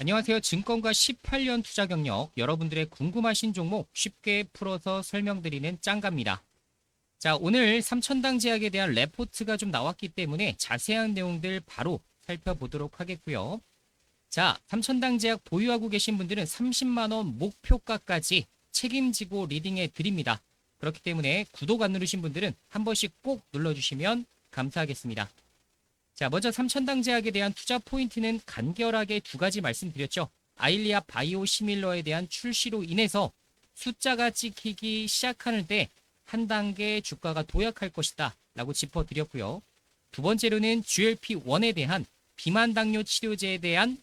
안녕하세요. 증권가 18년 투자 경력 여러분들의 궁금하신 종목 쉽게 풀어서 설명드리는 짱갑니다. 자, 오늘 삼천당 제약에 대한 레포트가 좀 나왔기 때문에 자세한 내용들 바로 살펴보도록 하겠고요. 자, 삼천당 제약 보유하고 계신 분들은 30만 원 목표가까지 책임지고 리딩해 드립니다. 그렇기 때문에 구독 안 누르신 분들은 한 번씩 꼭 눌러 주시면 감사하겠습니다. 자, 먼저 삼천당 제약에 대한 투자 포인트는 간결하게 두 가지 말씀드렸죠. 아일리아 바이오 시밀러에 대한 출시로 인해서 숫자가 찍히기 시작하는 때한 단계 주가가 도약할 것이다 라고 짚어드렸고요. 두 번째로는 GLP-1에 대한 비만 당뇨 치료제에 대한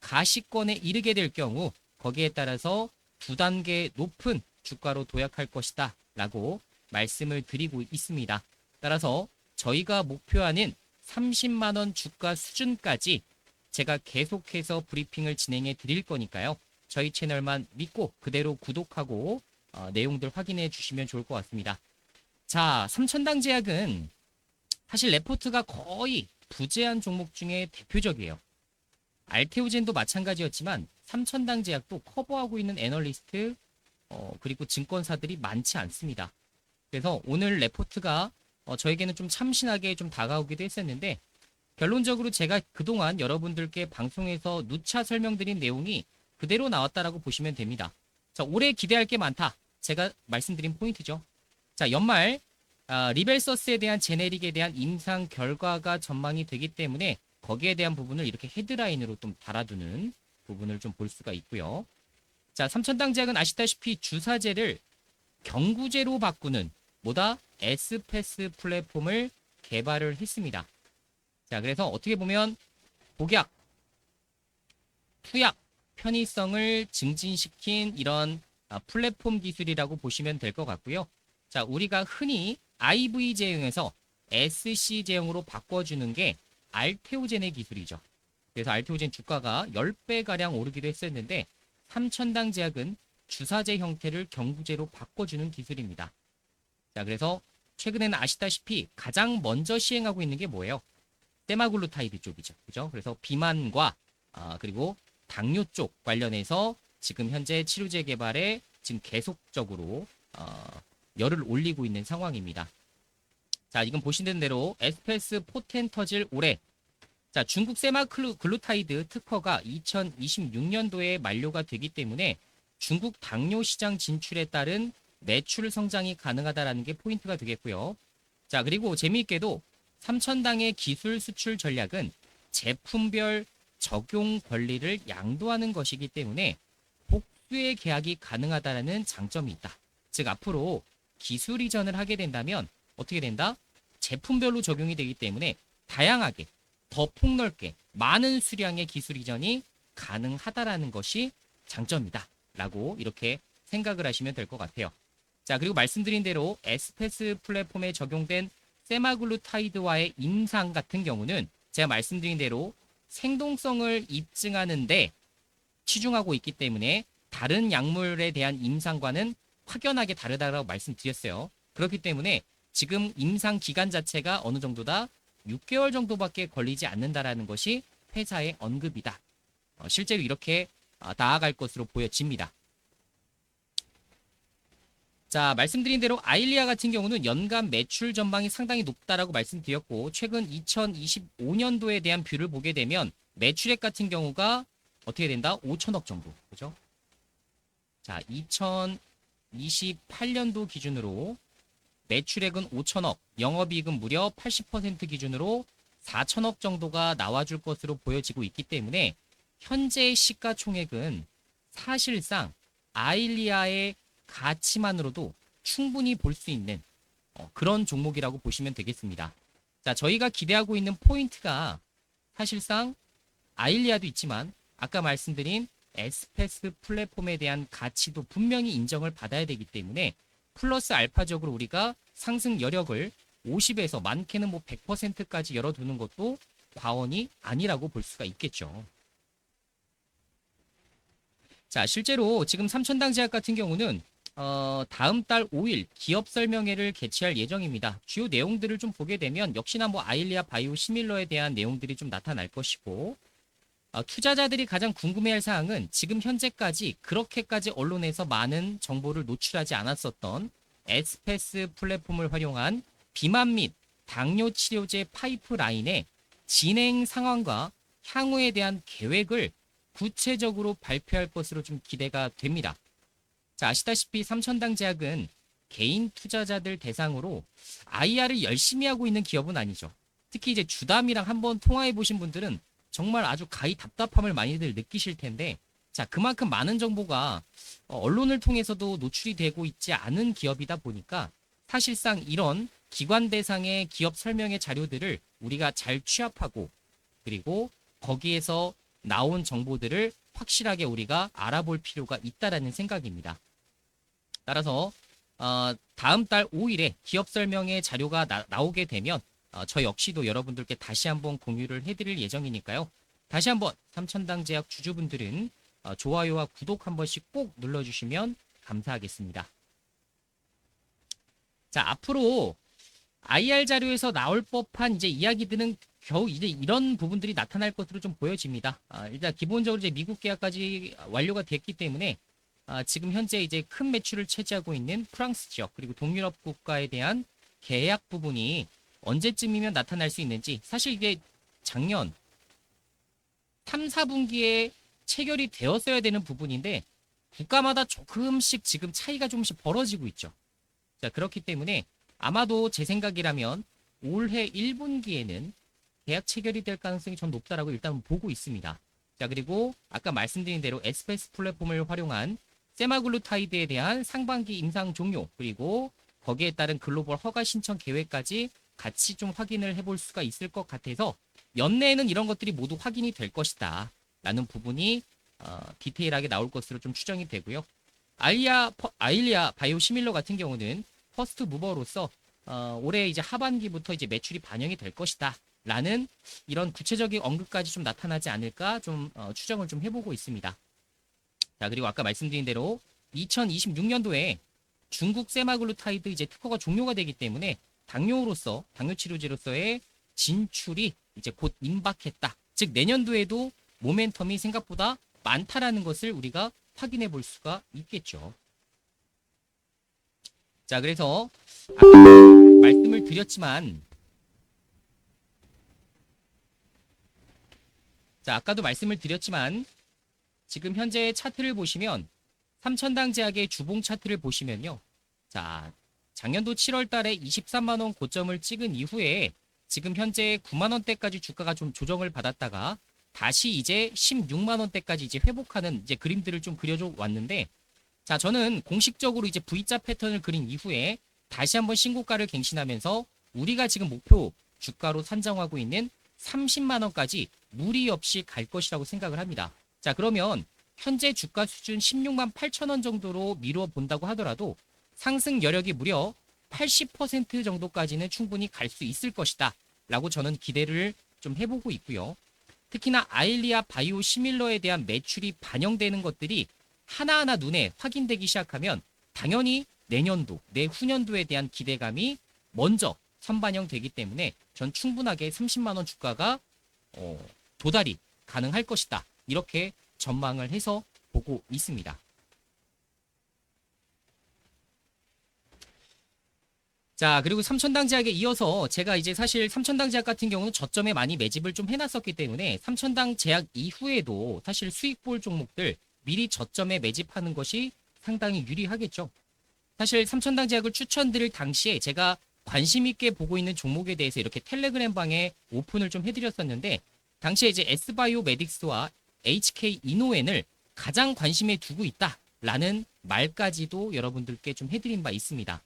가시권에 이르게 될 경우 거기에 따라서 두 단계 높은 주가로 도약할 것이다 라고 말씀을 드리고 있습니다. 따라서 저희가 목표하는 30만 원 주가 수준까지 제가 계속해서 브리핑을 진행해 드릴 거니까요. 저희 채널만 믿고 그대로 구독하고 어, 내용들 확인해 주시면 좋을 것 같습니다. 자, 삼천당 제약은 사실 레포트가 거의 부재한 종목 중에 대표적이에요. 알테오젠도 마찬가지였지만 삼천당 제약도 커버하고 있는 애널리스트 어, 그리고 증권사들이 많지 않습니다. 그래서 오늘 레포트가 어, 저에게는 좀 참신하게 좀 다가오기도 했었는데 결론적으로 제가 그동안 여러분들께 방송에서 누차 설명드린 내용이 그대로 나왔다라고 보시면 됩니다. 자, 올해 기대할 게 많다. 제가 말씀드린 포인트죠. 자, 연말 아, 리벨서스에 대한 제네릭에 대한 임상 결과가 전망이 되기 때문에 거기에 대한 부분을 이렇게 헤드라인으로 좀 달아두는 부분을 좀 볼 수가 있고요. 자, 삼천당 제약은 아시다시피 주사제를 경구제로 바꾸는 뭐다? 에스페스 플랫폼을 개발을 했습니다. 자, 그래서 어떻게 보면 복약, 투약, 편의성을 증진시킨 이런 아, 플랫폼 기술이라고 보시면 될 것 같고요. 자, 우리가 흔히 IV 제형에서 SC 제형으로 바꿔주는 게 알테오젠의 기술이죠. 그래서 알테오젠 주가가 10배 가량 오르기도 했었는데 삼천당 제약은 주사제 형태를 경구제로 바꿔주는 기술입니다. 자, 그래서 최근에는 아시다시피 가장 먼저 시행하고 있는 게 뭐예요? 세마글루타이드 쪽이죠. 그죠? 그래서 비만과 아, 그리고 당뇨 쪽 관련해서 지금 현재 치료제 개발에 지금 계속적으로 어, 열을 올리고 있는 상황입니다. 자, 이건 보시는 대로 에스페스 포텐터질 올해 자, 중국 세마글루타이드 특허가 2026년도에 만료가 되기 때문에 중국 당뇨 시장 진출에 따른 매출 성장이 가능하다라는 게 포인트가 되겠고요. 자, 그리고 재미있게도 삼천당의 기술 수출 전략은 제품별 적용 권리를 양도하는 것이기 때문에 복수의 계약이 가능하다라는 장점이 있다. 즉 앞으로 기술 이전을 하게 된다면 어떻게 된다? 제품별로 적용이 되기 때문에 다양하게 더 폭넓게 많은 수량의 기술 이전이 가능하다라는 것이 장점이다라고 이렇게 생각을 하시면 될 것 같아요. 자, 그리고 말씀드린 대로 에스페스 플랫폼에 적용된 세마글루타이드와의 임상 같은 경우는 제가 말씀드린 대로 생동성을 입증하는데 치중하고 있기 때문에 다른 약물에 대한 임상과는 확연하게 다르다고 말씀드렸어요. 그렇기 때문에 지금 임상 기간 자체가 어느 정도다? 6개월 정도밖에 걸리지 않는다라는 것이 회사의 언급이다. 어, 실제로 이렇게 어, 나아갈 것으로 보여집니다. 자, 말씀드린 대로 아일리아 같은 경우는 연간 매출 전망이 상당히 높다라고 말씀드렸고 최근 2025년도에 대한 뷰를 보게 되면 매출액 같은 경우가 어떻게 된다? 5천억 정도. 그죠? 자, 2028년도 기준으로 매출액은 5천억, 영업이익은 무려 80% 기준으로 4천억 정도가 나와줄 것으로 보여지고 있기 때문에 현재 시가총액은 사실상 아일리아의 가치만으로도 충분히 볼 수 있는 어, 그런 종목이라고 보시면 되겠습니다. 자, 저희가 기대하고 있는 포인트가 사실상 아일리아도 있지만 아까 말씀드린 에스페스 플랫폼에 대한 가치도 분명히 인정을 받아야 되기 때문에 플러스 알파적으로 우리가 상승 여력을 50에서 많게는 뭐 100%까지 열어두는 것도 과언이 아니라고 볼 수가 있겠죠. 자, 실제로 지금 삼천당 제약 같은 경우는 어, 다음 달 5일 기업 설명회를 개최할 예정입니다. 주요 내용들을 좀 보게 되면 역시나 뭐 아일리아 바이오 시밀러에 대한 내용들이 좀 나타날 것이고 어, 투자자들이 가장 궁금해할 사항은 지금 현재까지 그렇게까지 언론에서 많은 정보를 노출하지 않았었던 에스페스 플랫폼을 활용한 비만 및 당뇨 치료제 파이프라인의 진행 상황과 향후에 대한 계획을 구체적으로 발표할 것으로 좀 기대가 됩니다. 자, 아시다시피 삼천당 제약은 개인 투자자들 대상으로 IR을 열심히 하고 있는 기업은 아니죠. 특히 이제 주담이랑 한번 통화해 보신 분들은 정말 아주 가히 답답함을 많이들 느끼실 텐데 자, 그만큼 많은 정보가 어, 언론을 통해서도 노출이 되고 있지 않은 기업이다 보니까 사실상 이런 기관 대상의 기업 설명의 자료들을 우리가 잘 취합하고 그리고 거기에서 나온 정보들을 확실하게 우리가 알아볼 필요가 있다라는 생각입니다. 따라서 어, 다음 달 5일에 기업 설명의 자료가 나, 나오게 되면 어, 저 역시도 여러분들께 다시 한번 공유를 해드릴 예정이니까요. 다시 한번 삼천당 제약 주주분들은 어, 좋아요와 구독 한 번씩 꼭 눌러주시면 감사하겠습니다. 자 앞으로 IR 자료에서 나올 법한 이제 이야기들은 겨우 이제 이런 부분들이 나타날 것으로 좀 보여집니다. 아, 일단 기본적으로 이제 미국 계약까지 완료가 됐기 때문에 아, 지금 현재 이제 큰 매출을 차지하고 있는 프랑스 지역 그리고 동유럽 국가에 대한 계약 부분이 언제쯤이면 나타날 수 있는지 사실 이게 작년 3, 4분기에 체결이 되었어야 되는 부분인데 국가마다 조금씩 지금 차이가 조금씩 벌어지고 있죠. 자, 그렇기 때문에 아마도 제 생각이라면 올해 1분기에는 계약 체결이 될 가능성이 전 높다라고 일단 보고 있습니다. 자, 그리고 아까 말씀드린 대로 에스페스 플랫폼을 활용한 세마글루타이드에 대한 상반기 임상 종료 그리고 거기에 따른 글로벌 허가 신청 계획까지 같이 좀 확인을 해볼 수가 있을 것 같아서 연내에는 이런 것들이 모두 확인이 될 것이다 라는 부분이 어, 디테일하게 나올 것으로 좀 추정이 되고요. 아일리아, 퍼- 아일리아 바이오 시밀러 같은 경우는 퍼스트 무버로서 어, 올해 이제 하반기부터 이제 매출이 반영이 될 것이다 라는 이런 구체적인 언급까지 좀 나타나지 않을까 좀 어, 추정을 좀 해보고 있습니다. 자 그리고 아까 말씀드린 대로 2026년도에 중국 세마글루타이드 이제 특허가 종료가 되기 때문에 당뇨로서 당뇨 치료제로서의 진출이 이제 곧 임박했다. 즉 내년도에도 모멘텀이 생각보다 많다라는 것을 우리가 확인해 볼 수가 있겠죠. 자 그래서 아까 말씀을 드렸지만 자 아까도 말씀을 드렸지만 지금 현재 차트를 보시면 삼천당 제약의 주봉 차트를 보시면요. 자, 작년도 7월 달에 23만 원 고점을 찍은 이후에 지금 현재 9만 원대까지 주가가 좀 조정을 받았다가 다시 이제 16만 원대까지 이제 회복하는 이제 그림들을 좀 그려줘 왔는데 자, 저는 공식적으로 이제 V자 패턴을 그린 이후에 다시 한번 신고가를 갱신하면서 우리가 지금 목표 주가로 산정하고 있는 30만 원까지 무리 없이 갈 것이라고 생각을 합니다. 자, 그러면 현재 주가 수준 16만 8천 원 정도로 미루어 본다고 하더라도 상승 여력이 무려 80% 정도까지는 충분히 갈 수 있을 것이다. 라고 저는 기대를 좀 해보고 있고요. 특히나 아일리아 바이오 시밀러에 대한 매출이 반영되는 것들이 하나하나 눈에 확인되기 시작하면 당연히 내년도, 내후년도에 대한 기대감이 먼저 선반영되기 때문에 전 충분하게 30만 원 주가가 어, 도달이 가능할 것이다. 이렇게 전망을 해서 보고 있습니다. 자, 그리고 삼천당 제약에 이어서 제가 이제 사실 삼천당 제약 같은 경우는 저점에 많이 매집을 좀 해놨었기 때문에 삼천당 제약 이후에도 사실 수익 볼 종목들 미리 저점에 매집하는 것이 상당히 유리하겠죠. 사실 삼천당 제약을 추천드릴 당시에 제가 관심 있게 보고 있는 종목에 대해서 이렇게 텔레그램 방에 오픈을 좀 해드렸었는데 당시에 이제 S바이오 메딕스와 HK 이노엔을 가장 관심에 두고 있다라는 말까지도 여러분들께 좀 해드린 바 있습니다.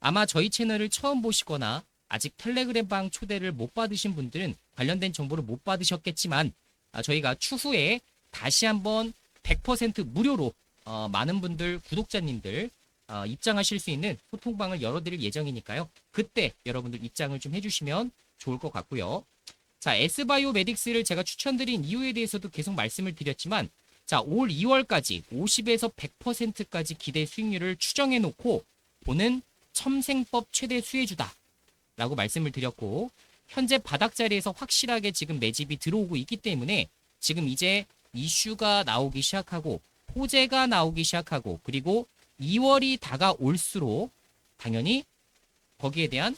아마 저희 채널을 처음 보시거나 아직 텔레그램 방 초대를 못 받으신 분들은 관련된 정보를 못 받으셨겠지만 아, 저희가 추후에 다시 한번 100% 무료로 어, 많은 분들 구독자님들 어, 입장하실 수 있는 소통방을 열어드릴 예정이니까요. 그때 여러분들 입장을 좀 해주시면 좋을 것 같고요. 자, S바이오 메딕스를 제가 추천드린 이유에 대해서도 계속 말씀을 드렸지만 자, 올 2월까지 50에서 100%까지 기대 수익률을 추정해 놓고 보는 첨생법 최대 수혜주다. 라고 말씀을 드렸고 현재 바닥 자리에서 확실하게 지금 매집이 들어오고 있기 때문에 지금 이제 이슈가 나오기 시작하고 호재가 나오기 시작하고 그리고 2월이 다가올수록 당연히 거기에 대한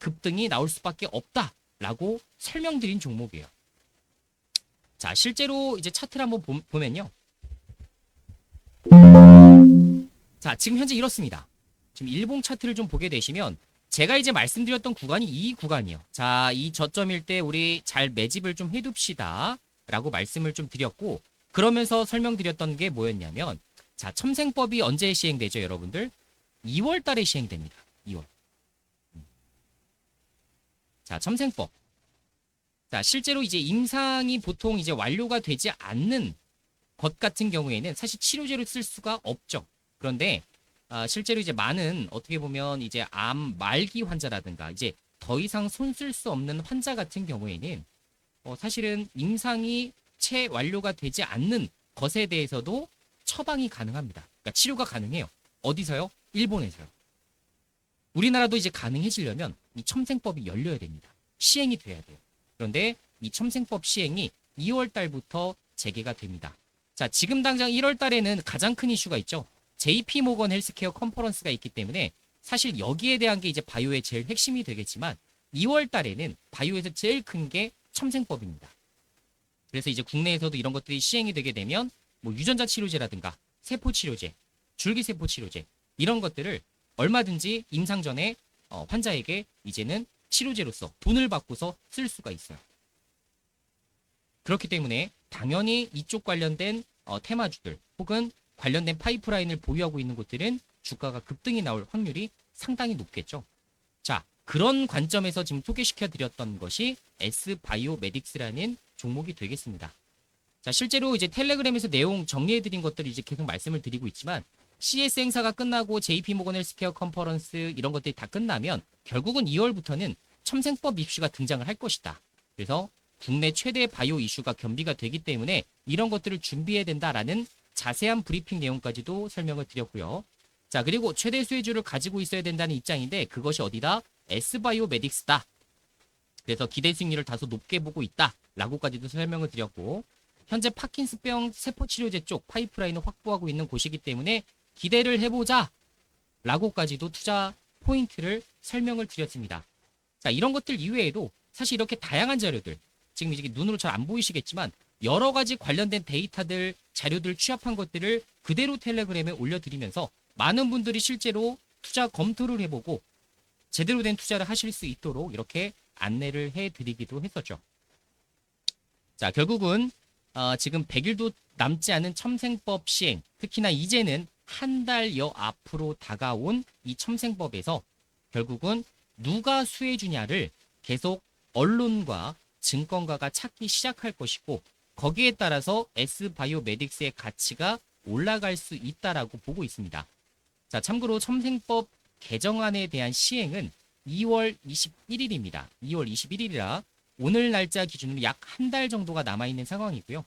급등이 나올 수밖에 없다 라고 설명드린 종목이에요. 자, 실제로 이제 차트를 한번 보- 보면요. 자, 지금 현재 이렇습니다. 지금 일봉 차트를 좀 보게 되시면 제가 이제 말씀드렸던 구간이 이 구간이요. 자, 이 저점일 때 우리 잘 매집을 좀 해둡시다. 라고 말씀을 좀 드렸고, 그러면서 설명드렸던 게 뭐였냐면, 자, 첨생법이 언제 시행되죠, 여러분들? 2월 달에 시행됩니다. 2월. 자, 첨생법. 자, 실제로 이제 임상이 보통 이제 완료가 되지 않는 것 같은 경우에는 사실 치료제로 쓸 수가 없죠. 그런데 아, 실제로 이제 많은 어떻게 보면 이제 암 말기 환자라든가 이제 더 이상 손 쓸 수 없는 환자 같은 경우에는 어, 사실은 임상이 채 완료가 되지 않는 것에 대해서도 처방이 가능합니다. 그러니까 치료가 가능해요. 어디서요? 일본에서요. 우리나라도 이제 가능해지려면 이 첨생법이 열려야 됩니다. 시행이 돼야 돼요. 그런데 이 첨생법 시행이 2월 달부터 재개가 됩니다. 자, 지금 당장 1월 달에는 가장 큰 이슈가 있죠. JP 모건 헬스케어 컨퍼런스가 있기 때문에 사실 여기에 대한 게 이제 바이오의 제일 핵심이 되겠지만 2월 달에는 바이오에서 제일 큰 게 첨생법입니다. 그래서 이제 국내에서도 이런 것들이 시행이 되게 되면 뭐 유전자 치료제라든가 세포 치료제, 줄기세포 치료제 이런 것들을 얼마든지 임상 전에 어, 환자에게 이제는 치료제로서 돈을 받고서 쓸 수가 있어요. 그렇기 때문에 당연히 이쪽 관련된 어, 테마주들 혹은 관련된 파이프라인을 보유하고 있는 곳들은 주가가 급등이 나올 확률이 상당히 높겠죠. 자, 그런 관점에서 지금 소개시켜 드렸던 것이 S바이오메딕스라는 종목이 되겠습니다. 자, 실제로 이제 텔레그램에서 내용 정리해 드린 것들을 이제 계속 말씀을 드리고 있지만 CS 행사가 끝나고 JP 모건 헬스케어 컨퍼런스 이런 것들이 다 끝나면 결국은 2월부터는 첨생법 이슈가 등장을 할 것이다. 그래서 국내 최대 바이오 이슈가 겸비가 되기 때문에 이런 것들을 준비해야 된다라는 자세한 브리핑 내용까지도 설명을 드렸고요. 자, 그리고 최대 수혜주를 가지고 있어야 된다는 입장인데 그것이 어디다? S바이오 메딕스다. 그래서 기대 수익률을 다소 높게 보고 있다 라고까지도 설명을 드렸고 현재 파킨스병 세포 치료제 쪽 파이프라인을 확보하고 있는 곳이기 때문에 기대를 해보자 라고까지도 투자 포인트를 설명을 드렸습니다. 자, 이런 것들 이외에도 사실 이렇게 다양한 자료들 지금 이게 눈으로 잘 안 보이시겠지만 여러 가지 관련된 데이터들, 자료들 취합한 것들을 그대로 텔레그램에 올려드리면서 많은 분들이 실제로 투자 검토를 해보고 제대로 된 투자를 하실 수 있도록 이렇게 안내를 해드리기도 했었죠. 자, 결국은 어, 지금 100일도 남지 않은 첨생법 시행, 특히나 이제는 한 달여 앞으로 다가온 이 첨생법에서 결국은 누가 수혜주냐를 계속 언론과 증권가가 찾기 시작할 것이고 거기에 따라서 S바이오메딕스의 가치가 올라갈 수 있다라고 보고 있습니다. 자, 참고로 첨생법 개정안에 대한 시행은 2월 21일입니다. 2월 21일이라 오늘 날짜 기준으로 약 한 달 정도가 남아 있는 상황이고요.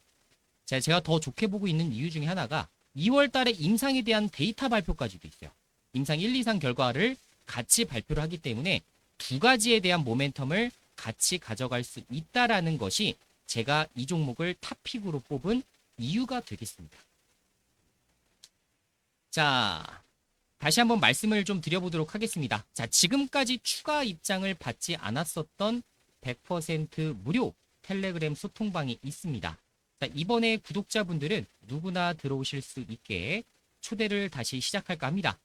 자, 제가 더 좋게 보고 있는 이유 중에 하나가 2월 달에 임상에 대한 데이터 발표까지도 있어요. 임상 1, 2상 결과를 같이 발표를 하기 때문에 두 가지에 대한 모멘텀을 같이 가져갈 수 있다라는 것이 제가 이 종목을 탑픽으로 뽑은 이유가 되겠습니다. 자, 다시 한번 말씀을 좀 드려보도록 하겠습니다. 자, 지금까지 추가 입장을 받지 않았었던 100% 무료 텔레그램 소통방이 있습니다. 자, 이번에 구독자분들은 누구나 들어오실 수 있게 초대를 다시 시작할까 합니다.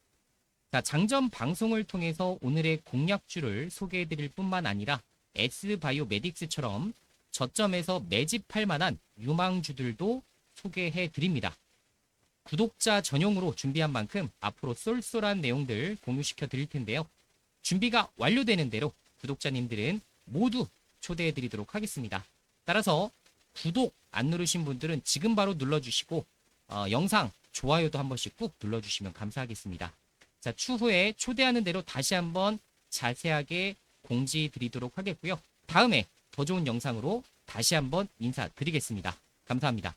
자, 장전 방송을 통해서 오늘의 공략주를 소개해 드릴 뿐만 아니라 S바이오메딕스처럼 저점에서 매집할 만한 유망주들도 소개해 드립니다. 구독자 전용으로 준비한 만큼 앞으로 쏠쏠한 내용들 공유시켜 드릴 텐데요. 준비가 완료되는 대로 구독자님들은 모두 초대해 드리도록 하겠습니다. 따라서 구독 안 누르신 분들은 지금 바로 눌러주시고 어, 영상 좋아요도 한 번씩 꾹 눌러주시면 감사하겠습니다. 자 추후에 초대하는 대로 다시 한번 자세하게 공지 드리도록 하겠고요. 다음에 더 좋은 영상으로 다시 한번 인사드리겠습니다. 감사합니다.